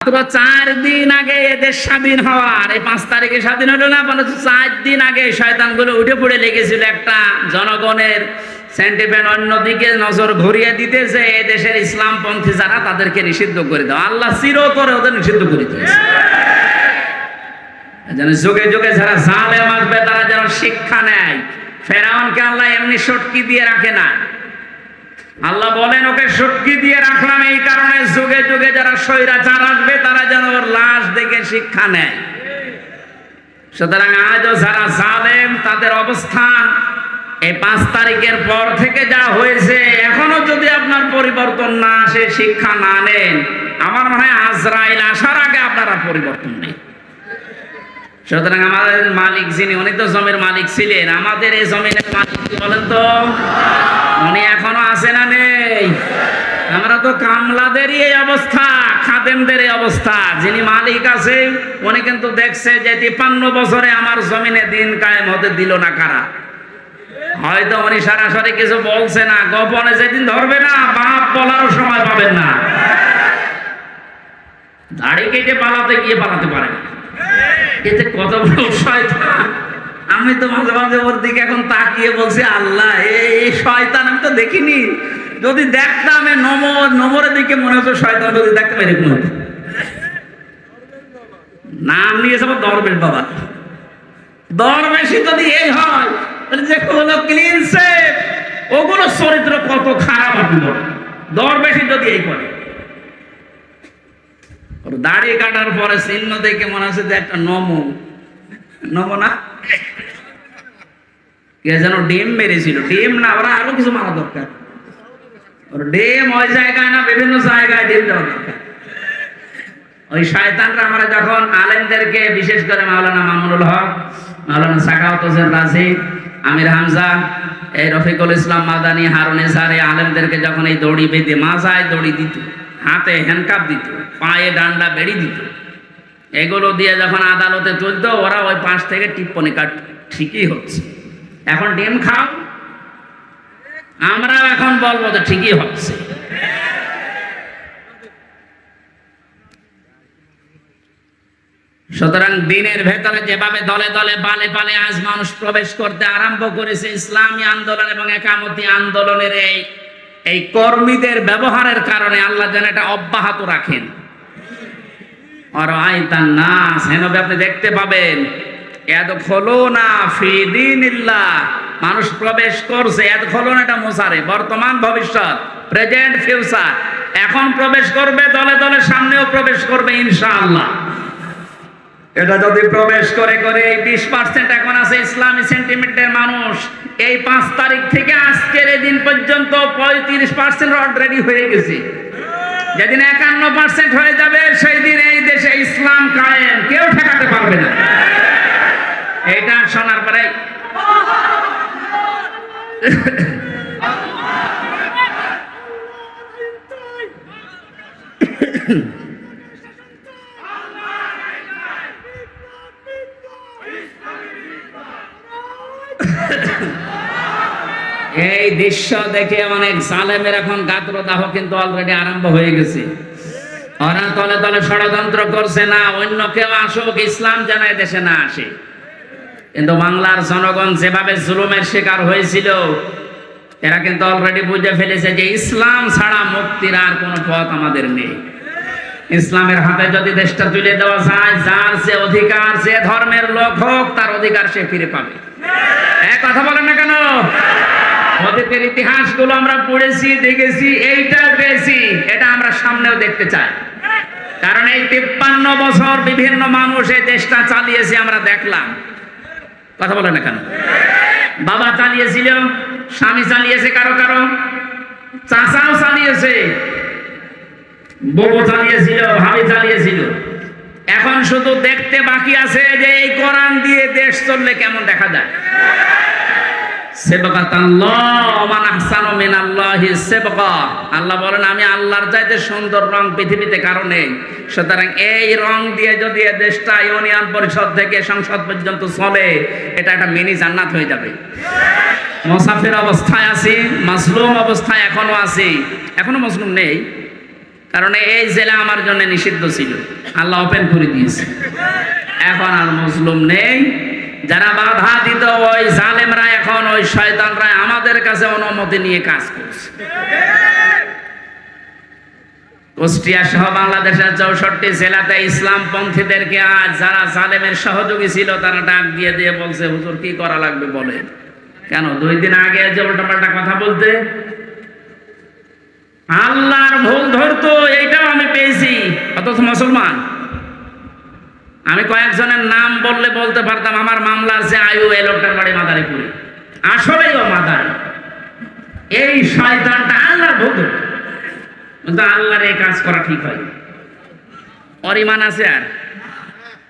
মাত্র চার দিন আগে এদের স্বাধীন হওয়ার। এই পাঁচ তারিখে স্বাধীন হলো না চার দিন আগে উঠে পড়ে লেগেছিল একটা জনগণের সেন্টিমেন্ট অন্যদিকে নজর ঘুরিয়ে দিতেছে। এই দেশের যারা, তাদেরকে নিষিদ্ধ করে দাও। আল্লাহ চির করে ওদের নিষিদ্ধ করে দিয়েছে। যেন যুগে যুগে যারা জালেম আসবে, তারা যেন শিক্ষা নেয়। ফেরাউনকে আল্লাহ এমনি সটকি দিয়ে রাখে না। আল্লাহ বলেন, ওকে সটকি দিয়ে রাখলাম এই কারণে যুগে যুগে যারা স্বৈরাচার আসবে, তারা যেন ওর লাশ দেখে শিক্ষা নেয়। সুতরাং আজও যারা জালেম, তাদের অবস্থান এই পাঁচ তারিখের পর থেকে যা হয়েছে, এখনও যদি আপনার পরিবর্তন না আসে, শিক্ষা না নেন, আমার মনে হয় আজরাইল আসার আগে আপনারা পরিবর্তন নেই সুতরাং আমাদের মালিক যিনি, উনি তো জমির মালিক ছিলেন। আমাদের এই জমিনের মালিক কি বলেন তো? উনি এখনও আছে না নেই? আমরা তো কামলাদেরই এই অবস্থা, খাদেমদের এই অবস্থা। যিনি মালিক আছে, উনি কিন্তু দেখছে যে তিপ্পান্ন বছরে আমার জমিনে দিন কায়েম হতে দিল না কারা। হয়তো উনি সরাসরি কিছু বলছে না, গোপনে যেদিন ধরবে না, বাপ বলারও সময় পাবেন না। দাড়ি কেটে পালাতে গিয়ে পালাতে পারে না এতে কত বড় শয়তান। আমি তো মাঝে মাঝে ওর দিকে এখন তাকিয়ে বলছি, আল্লাহ, এই শয়তান আমি তো দেখিনি। যদি দেখতাম নমর, নমরের দিকে মনে হতো শয়তান যদি দেখতাম এরকম হতো। নাম নিয়ে যাব দরবেশ, বাবা। দরবেশি যদি এই হয়, তাহলে যে কোনো ক্লিন সেফ ওগুলো চরিত্র কত খারাপ আপনি দরবেশি যদি এই করে। ওর দাড়ি কাটার পরে চিহ্ন দেখে মনে হচ্ছে একটা নমো। নমো না? কে যেন ডিম মেরেছিল। ডিম না, ওরা আরও কিছু মারা দরকার। ওর ডিম ওই জায়গায় না, বিভিন্ন জায়গায় ডিম দেওয়া দরকার। ওই শয়তানরা আমরা যখন আলেমদেরকে, বিশেষ করে মাওলানা মামুনুল হক, মাওলানা সাকাওয়াত হোসেন রাজি, আমির হামজা, এই রফিকুল ইসলাম মাদানি, হারুন এসার আলেমদেরকে যখন এই দড়ি বেঁধে মাজায় দড়ি দিত হাতে হ্যান্ডকাপ দিত, পায়ে ডান্ডা বেড়ি দিত। এগুলো দিয়ে যখন আদালতে তুলতো ওরা ওই পাশ থেকে টিপ্পনি কাট, ঠিকই হচ্ছে। এখন ডিম খাও। আমরা এখন বলব তো ঠিকই হচ্ছে। সুতরাং দিনের ভেতরে যেভাবে দলে দলে পালে পালে আজ মানুষ প্রবেশ করতে আরম্ভ করেছে, ইসলামী আন্দোলন এবং একামতি আন্দোলনের এই এই কর্মীদের ব্যবহারের কারণে আল্লাহ যেন এটা অব্যাহত রাখেন। আর আইতান নাস, হেন আপনি দেখতে পাবেন এত খোলো না ফিদিনিল্লাহ মানুষ প্রবেশ করছে এত খোলো না এটা মোসারে বর্তমান ভবিষ্যৎ প্রেজেন্ট ফিউচার এখন প্রবেশ করবে, দলে দলে সামনেও প্রবেশ করবে, ইনশাআল্লাহ। এটা যদি প্রবেশ করে করে এই বিশ পার্সেন্ট এখন আছে ইসলামী সেন্টিমেন্টের মানুষ এই পাঁচ তারিখ থেকে আজকের এই দিন পর্যন্ত পঁয়ত্রিশ পার্সেন্ট অলরেডি হয়ে গেছে যেদিন একান্ন পার্সেন্ট হয়ে যাবে সেই দিন এই দেশে ইসলাম কায়েম কেউ ঠেকাতে পারবে না এটা শোনার পরে এই দৃশ্য দেখে অনেক জালেমের এখন গাত্র গাত্রদাহ কিন্তু অলরেডি আরম্ভ হয়ে গেছে। ওরা তলে তলে ষড়যন্ত্র করছে না, অন্য কেউ আসুক, ইসলাম যেন দেশে না আসে। কিন্তু বাংলার জনগণ যেভাবে জুলুমের শিকার হয়েছিল, এরা কিন্তু অলরেডি বুঝে ফেলেছে যে ইসলাম ছাড়া মুক্তির আর কোনো পথ আমাদের নেই। ইসলামের হাতে যদি দেশটা তুলে দেওয়া যায়, যার যে অধিকার, যে ধর্মের লোক হোক, তার অধিকার সে ফিরে পাবে। এক কথা বলেন না কেন? অতীতের ইতিহাসগুলো আমরা পড়েছি, দেখেছি, এইটা পেয়েছি এটা আমরা সামনেও দেখতে চাই। কারণ এই তিপ্পান্ন বছর বিভিন্ন মানুষ এই দেশটা চালিয়েছে, আমরা দেখলাম। কথা বলে না কেন? বাবা চালিয়েছিল, স্বামী চালিয়েছে কারও কারও, চাচাও চালিয়েছে, বউ চালিয়েছিল, ভাবি চালিয়েছিল। এখন শুধু দেখতে বাকি আছে যে এই কোরআন দিয়ে দেশ চললে কেমন দেখা যায়? আল্লাহ বলেন, আমি আল্লাহর চাইতে সুন্দর রং পৃথিবীতে কারণে সুতরাং এই রং দিয়ে যদি দেশটা ইউনিয়ন পরিষদ থেকে সংসদ পর্যন্ত চলে, এটা একটা মিনি জান্নাত হয়ে যাবে। মোসাফির অবস্থায় আছি মাসলুম অবস্থায় এখনও আছি। এখনও মজলুম নেই। কারণ এই জেলা আমার জন্য নিষিদ্ধ ছিল। আল্লাহ ওপেন করে দিয়েছে। এখন আর মুসলিম নেই। যারা বাধা দিত, ওই জালেমরা এখন, ওই শয়তানরা আমাদের কাছে অনুমতি নিয়ে কাজ করছে। কুষ্টিয়া সহ বাংলাদেশের চৌষট্টি জেলাতে ইসলাম পন্থীদেরকে আজ যারা জালেমের সহযোগী ছিল, তারা ডাক দিয়ে দিয়ে বলছে, হুজুর, কি করা লাগবে বলে কেন, দুই দিন আগে যে উল্টাপাল্টা কথা বলতে? আল্লাহর ভুল ধরতো, এইটাও আমি পেয়েছি। অথচ মুসলমান আমি কয়েকজনের নাম বললে বলতে পারতাম, আমার মামলা আছে আয়ু এই লোকটার বাড়ি মাদারীপুরে। আসলেই ও মাদার। এই শয়তানটা আল্লাহর ভুল ধরতো কিন্তু আল্লাহর এই কাজ করা ঠিক হয় ওর ইমান আছে আর।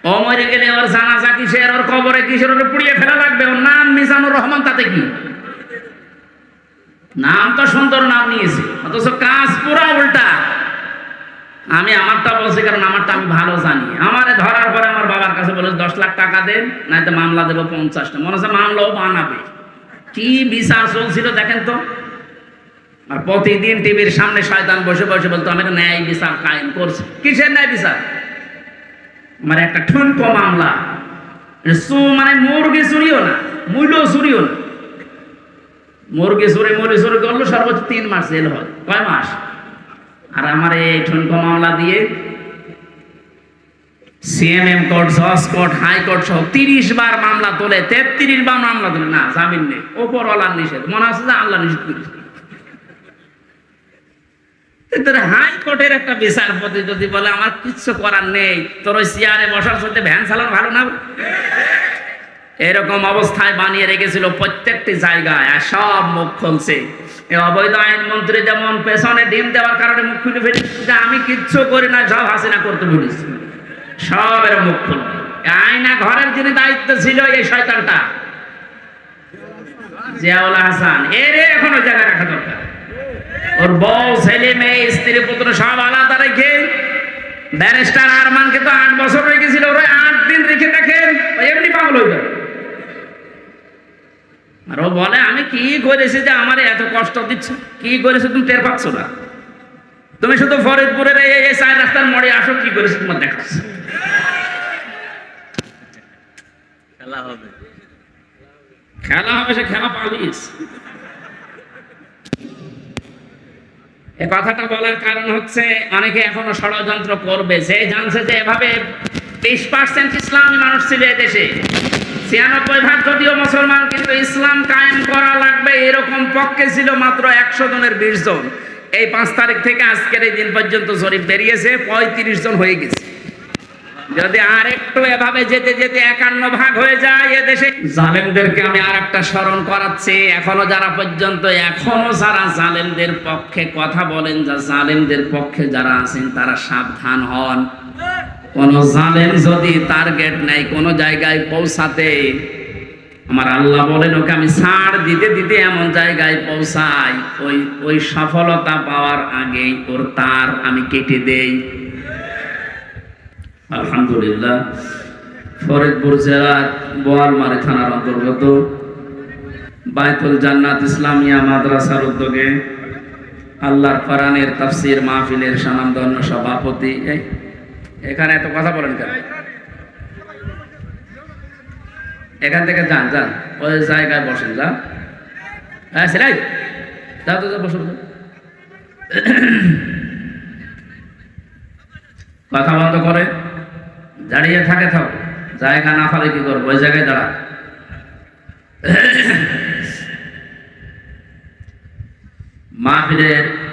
ও মরে গেলে ওর জানাজা কিসের, ওর কবরে কিসের, ওর পুড়িয়ে ফেলা লাগবে। ওর নাম মিজানুর রহমান, তাতে কি? নাম তো সুন্দর নাম নিয়েছে। অথচ কাজ পুরা উল্টা। আমি আমারটা বলছি কারণ আমারটা আমি ভালো জানি। আমারে ধরার পরে আমার বাবার কাছে বলে দশ লাখ টাকা দেন নাই তো মামলা দেবো পঞ্চাশটা। মনে হচ্ছে মামলাও বানাবে। কি বিচার চলছিল দেখেন তো? আর প্রতিদিন টিভির সামনে শয়তান বসে বসে বলতো আমি ন্যায় বিচার কায়েম করছি। কিসের ন্যায় বিচার? আমার একটা ঠুনকো মামলা। সু- মানে মুরগি চুরিও না, মূল্য চুরিও না। মুরগি চুরি মুরগি চুরি করল, সর্বোচ্চ তিন মাস জেল হয়, কয় মাস? আর আমার এই ঠুনকো মামলা দিয়ে সিএমএম কোর্ট, জজ কোর্ট হাইকোর্ট সহ তিরিশ বার মামলা তোলে, তেত্রিশ বার মামলা তোলে। না, জামিন নেই। ওপরওয়ালার নিষেধ। মনে আছে যে আল্লাহ নিষেধ করেছে? তোর হাইকোর্টের একটা বিচারপতি যদি বলে, আমার কিচ্ছু করার নেই। তোর ওই চেয়ারে বসার সাথে ভ্যান চালানো ভালো না? এরকম অবস্থায় বানিয়ে রেখেছিল প্রত্যেকটি জায়গায়, আর সব মুখ খুলছে। অবৈধ আইন মন্ত্রী যেমন পেছনে ডিম দেওয়ার কারণে মুখ খুলে ফেলি যে আমি কিচ্ছু করি না সব হাসিনা করতে বলেছি। সব এর মুখ খুলবে। আয়না ঘরের যিনি দায়িত্ব ছিল এই শয়তানটা, জিয়াউল হাসান, এর এখনও জায়গা রাখা দরকার। ওর বউ, ছেলে, মেয়ে, স্ত্রী, পুত্র সব আলাদা রেখে, ব্যারিস্টার আরমানকে তো আট বছর গেছিল ওরা আট দিন রেখে দেখেন এমনি পাগল হয়ে যাবে। আর ও বলে আমি কি করেছি যে আমার এত কষ্ট দিচ্ছ? কি করেছ তুমি টের পাচ্ছ না? তুমি শুধু ফরিদপুরের এই চার রাস্তার মোড়ে আসো কি করেছ তোমার দেখাচ্ছ খেলা হবে। খেলা হবে সে খেলা পালিস এ কথাটা বলার কারণ হচ্ছে অনেকে এখনও ষড়যন্ত্র করবে। যে জানছে যে এভাবে বিশ পার্সেন্ট ইসলামী মানুষ ছিল দেশে ছিয়ানব্বই ভাগ যদিও মুসলমান, কিন্তু ইসলাম কায়েম করা লাগবে এরকম পক্ষে ছিল মাত্র একশো জনের বিশ জন। এই পাঁচ তারিখ থেকে আজকের এই দিন পর্যন্ত জরিপ বেরিয়েছে, পঁয়ত্রিশ জন হয়ে গেছে। যদি আর একটু এভাবে যেতে যেতে একান্ন ভাগ হয়ে যায় এদেশে। জালেমদেরকে আমি আর একটা স্মরণ করাচ্ছি, এখনও যারা পর্যন্ত, এখনও যারা জালেমদের পক্ষে কথা বলেন, যা জালেমদের পক্ষে যারা আছেন, তারা সাবধান হন। কোন জালেম যদি টার্গেট নেই, কোন জায়গায় পৌঁছাতে, আমার আল্লাহ বলেন, ওকে আমি ছাড় দিতে দিতে এমন জায়গায় পৌঁছাই। ওই ওই সফলতা পাওয়ার আগেই ওর তার আমি কেটে দেই। আলহামদুলিল্লাহ, ফরিদপুর জেলার বোয়ালমারি থানার অন্তর্গত বাইতুল জান্নাত ইসলামিয়া মাদ্রাসার উদ্যোগে আল্লাহর কোরআনের তাফসির মাহফিলের স্বনামধন্য সভাপতি, এই এখানে এত কথা বলেন কেন? এখান থেকে যান যান। ওই জায়গায় বসেন, যান। হ্যাঁ সেটাই। যাও তো বসুন। কথা বন্ধ করে। দাঁড়িয়ে থাকে থাক জায়গা না ফালে কি করব? ওই জায়গায় দাঁড়া। মাহফিলের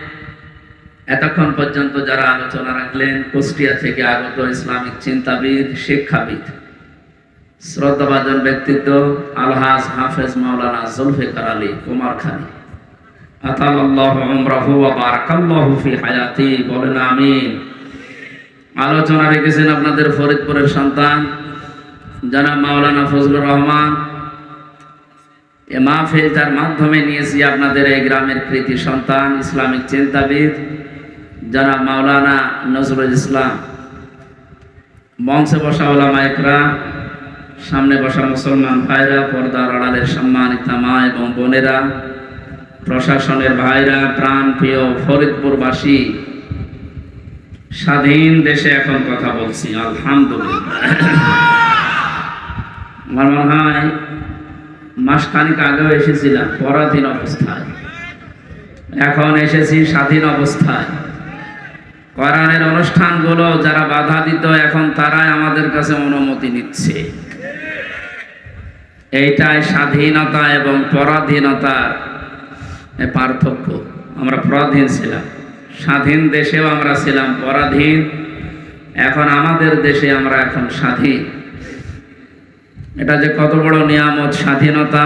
এতক্ষণ পর্যন্ত যারা আলোচনা রাখলেন, কুষ্টিয়া থেকে আগত ইসলামিক চিন্তাবিদ, শিক্ষাবিদ, শ্রদ্ধাভাজন ব্যক্তিত্ব, আলহাজ হাফেজ মাওলানা জুলফিকার আলী কুমার খানি। আলোচনা রেখেছেন আপনাদের ফরিদপুরের সন্তান, জনাব মাওলানা ফজলুর রহমান। এ মাহফিল তার মাধ্যমে নিয়েছি আপনাদের এই গ্রামের কৃতি সন্তান, ইসলামিক চিন্তাবিদ। জনাব মাওলানা নজরুল ইসলাম মঞ্চে বসা ওলামা সামনে বসা মুসলমান ভাইরা, পর্দার আড়ালের সম্মানিত মা এবং বোনেরা, প্রশাসনের ভাইরা প্রাণ প্রিয় ফরিদপুরবাসী, স্বাধীন দেশে এখন কথা বলছি, আলহামদুলিল্লাহ। আমার মনে হয় মাসখানিক আগেও এসেছিলাম, পরাধীন অবস্থায়। এখন এসেছি স্বাধীন অবস্থায়। কোরআনের অনুষ্ঠানগুলো যারা বাধা দিত, এখন তারাই আমাদের কাছে অনুমতি নিচ্ছে। এইটাই স্বাধীনতা এবং পরাধীনতার পার্থক্য। আমরা পরাধীন ছিলাম। স্বাধীন দেশেও আমরা ছিলাম পরাধীন। এখন আমাদের দেশে আমরা এখন স্বাধীন। এটা যে কত বড় নিয়ামত, স্বাধীনতা,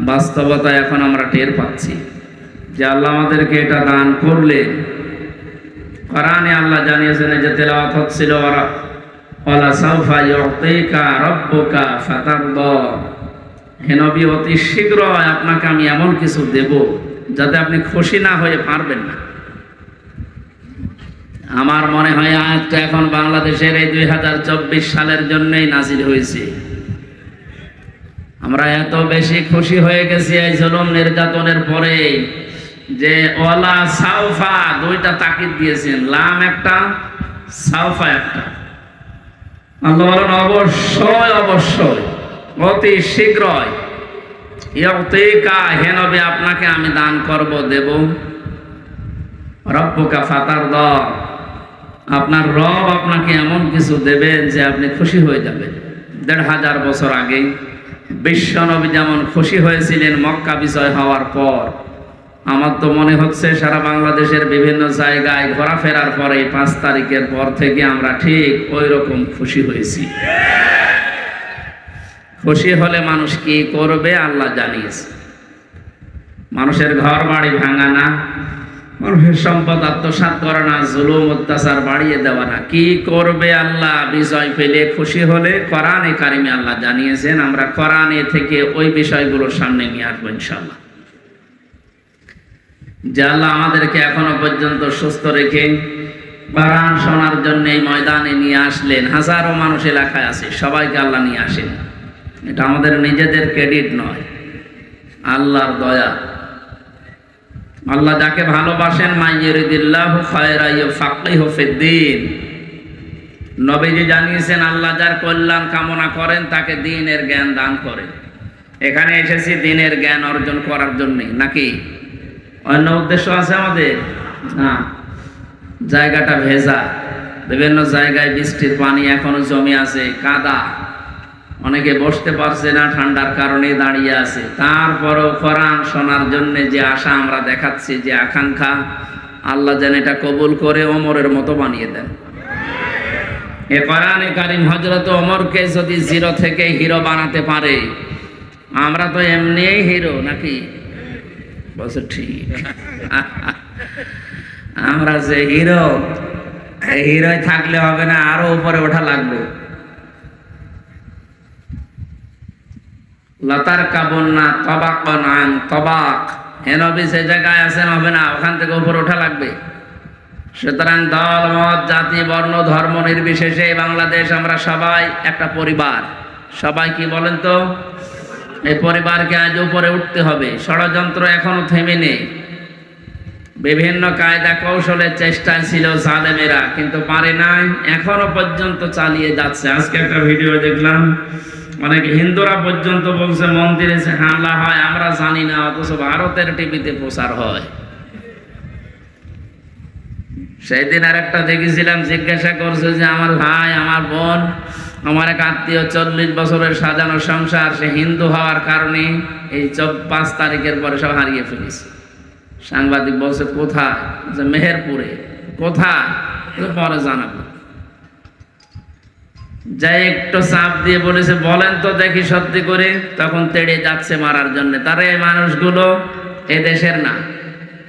বাস্তবতা এখন আমরা টের পাচ্ছি। যে আল্লাহ আমাদেরকে এটা দান করলে কোরআনে আল্লাহ জানিয়েছেন যে তেলাওয়াত হচ্ছিল, ওরা ওয়ালা সাউফা ইউতিকা রাব্বুকা ফাতারদা। হে নবী, অতি শীঘ্রই আপনাকে আমি এমন কিছু দেব যাতে আপনি খুশি না হয়ে পারবেন না। আমার মনে হয় আজটা এখন বাংলাদেশের এই দুই হাজার চব্বিশ সালের জন্যই নাজির হয়েছে। আমরা এত বেশি খুশি হয়ে গেছি এই জলম নির্যাতনের পরে যে ওলা সাউফা দুইটা তাকিদ দিয়েছেন, লাম একটা, সাউফা একটা। আল্লাহ বলেন, অবশ্যই অবশ্যই, অতি শীঘ্রই। ইয়তিকা হে নবী, আপনাকে আমি দান করব, দেব। রব্বকা ফাতার দ আপনার রব আপনাকে এমন কিছু দেবেন যে আপনি খুশি হয়ে যাবেন। দেড় হাজার বছর আগে বিশ্বনবী যেমন খুশি হয়েছিলেন মক্কা বিজয় হওয়ার পর আমার তো মনে হচ্ছে সারা বাংলাদেশের বিভিন্ন জায়গায় ঘোরাফেরার পরে পাঁচ তারিখের পর থেকে আমরা ঠিক ওই রকম খুশি হয়েছি। খুশি হলে মানুষ কি করবে আল্লাহ জানিয়েছে। মানুষের ঘর বাড়ি ভাঙা না, মানুষের সম্পদ আত্মসাৎ করা না, জুলুম, অত্যাচার বাড়িয়ে দেওয়া না। কি করবে আল্লাহ? বিজয় পেলে খুশি হলে কোরআনে কারিমে আল্লাহ জানিয়েছেন, আমরা কোরআনে থেকে ওই বিষয়গুলোর সামনে নিয়ে আসব ইনশাল্লাহ যে আল্লাহ আমাদেরকে এখনও পর্যন্ত সুস্থ রেখে কোরআন শোনার জন্য এই ময়দানে নিয়ে আসলেন। হাজারো মানুষ এলাকায় আছে, সবাইকে আল্লাহ নিয়ে আসেন। এটা আমাদের নিজেদের ক্রেডিট নয়, আল্লাহর দয়া। আল্লাহ যাকে ভালোবাসেন, মাইয়ুরিদিল্লাহু ফাকিহু ফিদ্দিন। নবীজি জানিয়েছেন, আল্লাহ যার কল্যাণ কামনা করেন, তাকে দিনের জ্ঞান দান করেন। এখানে এসেছি দিনের জ্ঞান অর্জন করার জন্যে, নাকি? অন্য উদ্দেশ্য আছে আমাদের? না। জায়গাটা ভেজা। বিভিন্ন জায়গায় বৃষ্টির পানি এখনও জমে আছে, কাদা। অনেকে বসতে পারছে না ঠান্ডার কারণে দাঁড়িয়ে আছে। তারপরও কোরআন শোনার জন্য যে আশা আমরা দেখাচ্ছি, যে আকাঙ্ক্ষা, আল্লাহ যেন এটা কবুল করে ওমরের মতো বানিয়ে দেন। এ কোরআনে কারিম হজরত ওমরকে যদি জিরো থেকে হিরো বানাতে পারে, আমরা তো এমনিই হিরো নাকি? বলছে, ঠিক। আমরা যে হিরো হিরোই থাকলে হবে না, আরও উপরে ওঠা লাগবে। লতার কাবন্না তবাক নান তবাক। হেনবি সে জায়গায় আছেন, হবে না, ওখান থেকে উপরে ওঠা লাগবে। সুতরাং দল, মত, জাতি, বর্ণ, ধর্ম নির্বিশেষে বাংলাদেশ, আমরা সবাই একটা পরিবার। সবাই কি বলেন তো? এই পরিবারকে আজ উপরে উঠতে হবে। ষড়যন্ত্র এখনও থেমে নেই। বিভিন্ন কায়দা কৌশলের চেষ্টায় ছিল জালেমেরা, কিন্তু পারে নাই, এখনও পর্যন্ত চালিয়ে যাচ্ছে। আজকে একটা ভিডিও দেখলাম, অনেক হিন্দুরা পর্যন্ত বলছে, মন্দিরে যে হামলা হয়, আমরা জানি না, অথচ ভারতের টিভিতে প্রচার হয়। সেই দিন আর একটা দেখেছিলাম, জিজ্ঞাসা করছে যে, আমার ভাই, আমার বোন আমার এক আত্মীয় চল্লিশ বছরের সাজানো সংসার, সে হিন্দু হওয়ার কারণে এই চব পাঁচ তারিখের পরে সব হারিয়ে ফেলেছে। সাংবাদিক বলছে, কোথায়? যে মেহেরপুরে। কোথায়? পরে জানাব। যাই একটু চাপ দিয়ে বলেছে, বলেন তো দেখি সত্যি করে। তখন তেড়ে যাচ্ছে মারার জন্য। তারা এই মানুষগুলো এ দেশের না।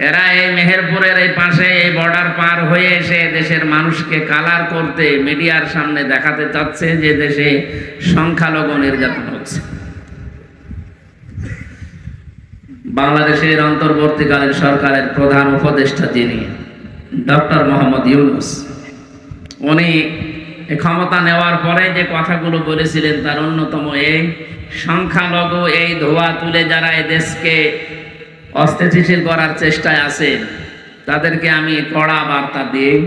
এরা এই মেহেরপুরের এই পাশে এই বর্ডার পার হয়ে এসে দেশের মানুষকে কালার করতে মিডিয়ার সামনে দেখাতে চাচ্ছে যে দেশে সংখ্যালঘু নির্যাতন হচ্ছে। বাংলাদেশের অন্তর্বর্তীকালীন সরকারের প্রধান উপদেষ্টা যিনি, ডক্টর মোহাম্মদ ইউনুস, উনি ক্ষমতা নেওয়ার পরে যে কথাগুলো বলেছিলেন তার অন্যতম এই, সংখ্যালঘু এই ধোয়া তুলে যারা এই দেশকে অস্থিতিশীল করার চেষ্টায় আছে। তাদেরকে আমি কড়া বার্তা দিই।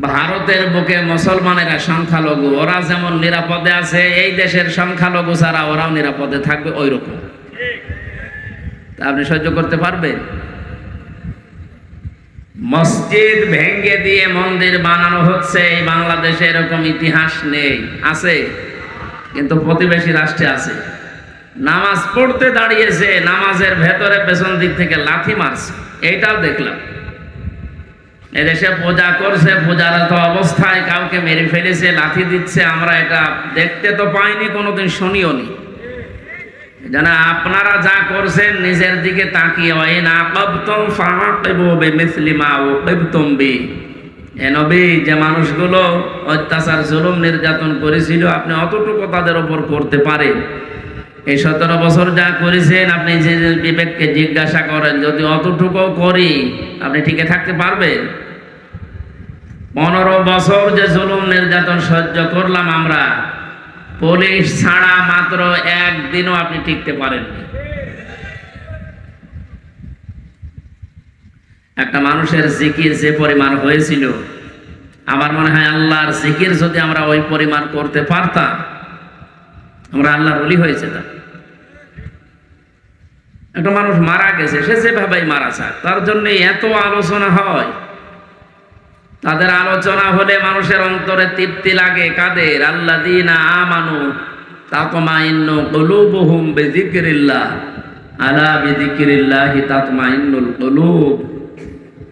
ভারতের বুকে মুসলমানেরা সংখ্যালঘু, ওরা যেমন নিরাপদে আছে, এই দেশের সংখ্যালঘু ছাড়া ওরাও নিরাপদে থাকবে ওই রকম আপনি সহ্য করতে পারবেন? মসজিদ ভেঙ্গে দিয়ে মন্দির বানানো হচ্ছে, এই বাংলাদেশে এরকম ইতিহাস নেই। আছে, কিন্তু প্রতিবেশী রাষ্ট্রে আছে। নামাজ পড়তে দাঁড়িয়েছে, নামাজের ভেতরে পেছন দিক থেকে লাথি মারছে। এইটাও দেখলাম। এদেশে পূজা করছে, পূজার তো অবস্থায় কাউকে মেরে ফেলেছে, লাথি দিচ্ছে, আমরা এটা দেখতে তো পাইনি, কোনোদিন শুনিও নি। যেন আপনারা যা করছেন, নিজের দিকে তাকিয়ে হয় না ও যে মানুষগুলো অত্যাচার, জুলুম, নির্যাতন করেছিল, আপনি অতটুকু তাদের ওপর করতে পারেন। এই সতেরো বছর যা করেছেন, আপনি যে বিবেককে জিজ্ঞাসা করেন, যদি অতটুকু করি, আপনি টিকে থাকতে পারবেন? পনেরো বছর যে জুলুম নির্যাতন সহ্য করলাম আমরা, পুলিশ ছাড়া মাত্র একদিনও আপনি টিকতে পারেননি। একটা মানুষের জিকির যে পরিমাণ হয়েছিল, আমার মনে হয় আল্লাহর জিকির যদি আমরা ওই পরিমাণ করতে পারতাম আমরা আল্লাহর অলি হয়েছে তা একটা মানুষ মারা গেছে, সে যেভাবেই মারা যায় তার জন্য এত আলোচনা হয়। তাদের আলোচনা হলে মানুষের অন্তরে তৃপ্তি লাগে, কাদের? আল্লাহ দিনা আমানু তাতমাইন্নু কুলুবুহুম বিযিকরিল্লাহ। আলা বিযিকরিল্লাহি তাতমাইন্নুল কুলুব।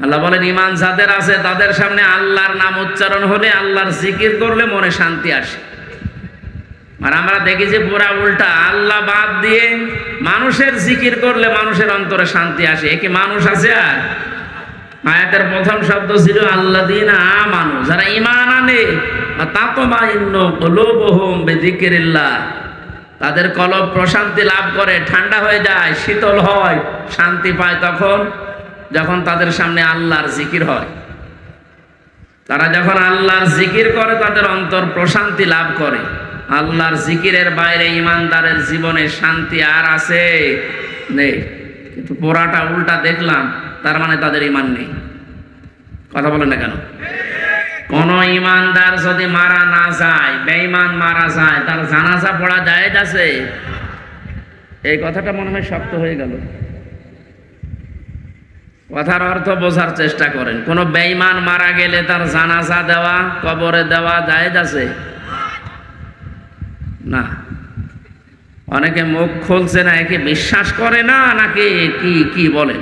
আল্লাহ বলেন ইমান যাদের আছে, তাদের সামনে আল্লাহর নাম উচ্চারণ হলে আল্লাহর জিকির করলে মনে শান্তি আসে। আর আমরা দেখি যে পুরা উল্টা আল্লাহ বাদ দিয়ে মানুষের জিকির করলে মানুষের অন্তরে শান্তি আসে। একে মানুষ আছে আর? আয়াতের প্রথম শব্দ ছিল আল্লাহ দিন আমানু যারা ইমান আনে তাতমাইন্নু তাদের কলব প্রশান্তি লাভ করে, ঠান্ডা হয়ে যায়, শীতল হয়, শান্তি পায় তখন, যখন তাদের সামনে আল্লাহর জিকির হয়। তারা যখন আল্লাহর জিকির করে, তাদের অন্তর প্রশান্তি লাভ করে। আল্লাহর জিকিরের বাইরে ইমানদারের জীবনে শান্তি আর আছে? নেই। কিন্তু পোড়াটা, উল্টা দেখলাম, তার মানে তাদের ইমান নেই। কথা বলেন না কেন? কোন ইমানদার যদি মারা না যায়, বেঈমান মারা যায়, তার জানাজা পড়া যায় আছে? এই কথাটা মনে হয় শক্ত হয়ে গেল। কথার অর্থ বোঝার চেষ্টা করেন। কোন বেঈমান মারা গেলে তার জানাজা দেওয়া, কবরে দেওয়া যায় আছে? না। অনেকে মুখ খুলছে না, একে বিশ্বাস করে না, নাকি কি কি বলেন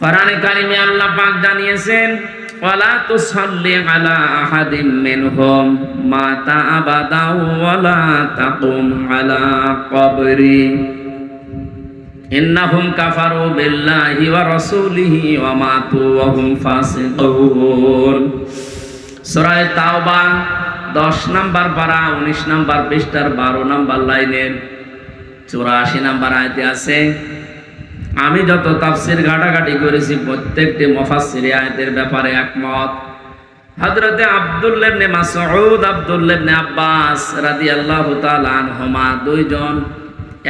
কোরআনে কারিমে আল্লাহ পাক জানিয়েছেন, ওয়ালা তুসাল্লি আলা আহাদিম মিনহুম ওয়ালা তাকুম আলা কবরি। ইন্নাহুম কাফারু বিল্লাহি ওয়া রাসূলিহি ওয়া মাতু ওয়া হুম ফাসিকুন। সূরা তাওবা 10 নাম্বার পারা 19 নাম্বার পৃষ্ঠার 12 নাম্বার লাইনের 84 নাম্বার আয়তে আছে, আমি যত তাফসির ঘাটাঘাটি করেছি, প্রত্যেকটি মুফাসসির আয়তের ব্যাপারে একমত। হযরতে আব্দুল্লাহ ইবনে মাসউদ আব্দুল্লাহ ইবনে আব্বাস রাদিয়াল্লাহু তাআলা আনহুমা দুইজন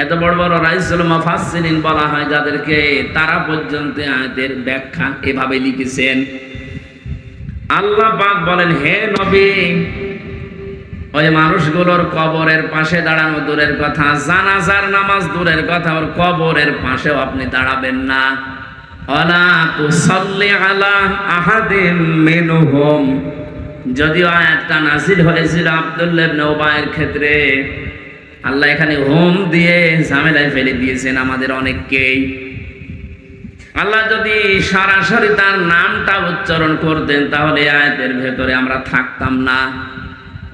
এত বড় বড় রাইসুল মুফাসসিরিন বলা হয়, যাদেরকে তারা পর্যন্ত আয়াতের ব্যাখ্যা এভাবে লিখেছেন। আল্লাহ পাক বলেন, হে নবী, ওই মানুষগুলোর কবরের পাশে দাঁড়ানো দূরের কথা, জানাজার নামাজ দূরের কথা, ওর কবরের পাশেও আপনি দাঁড়াবেন না। তুসাল্লি আলা আহাদিম মিনহুম। যদিও আয়াতটা নাজিল হয়েছিল আব্দুল্লাহ ইবনে ক্ষেত্রে, আল্লাহ এখানে হোম দিয়ে ঝামেলায় ফেলে দিয়েছেন আমাদের অনেককেই। আল্লাহ যদি সরাসরি তার নামটা উচ্চারণ করতেন, তাহলে আয়াতের ভেতরে আমরা থাকতাম না।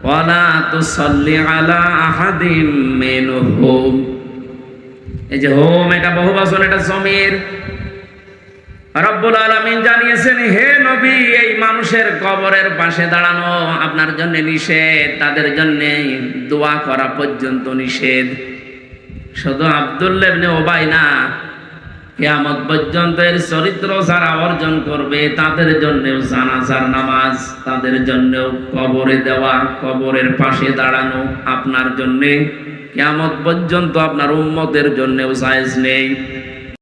ওয়ালা তুসাল্লি আলা আহাদিম মিনহুম এই যে হোম, এটা বহু বচন এটা জমির। রব্বুল আলামিন জানিয়েছেন, হে নবী, এই মানুষের কবরের পাশে দাঁড়ানো আপনার জন্য নিষেধ, তাদের জন্য দোয়া করা পর্যন্ত নিষেধ। শুধু আব্দুল্লাহ ইবনে ওবাই না কিয়ামত পর্যন্ত এর চরিত্র যারা অর্জন করবে, তাদের জন্য জানাজার নামাজ, তাদের জন্য কবরে দেওয়া, কবরের পাশে দাঁড়ানো আপনার জন্যে। কেয়ামত পর্যন্ত আপনার উম্মতের জন্যও সাইজ নেই।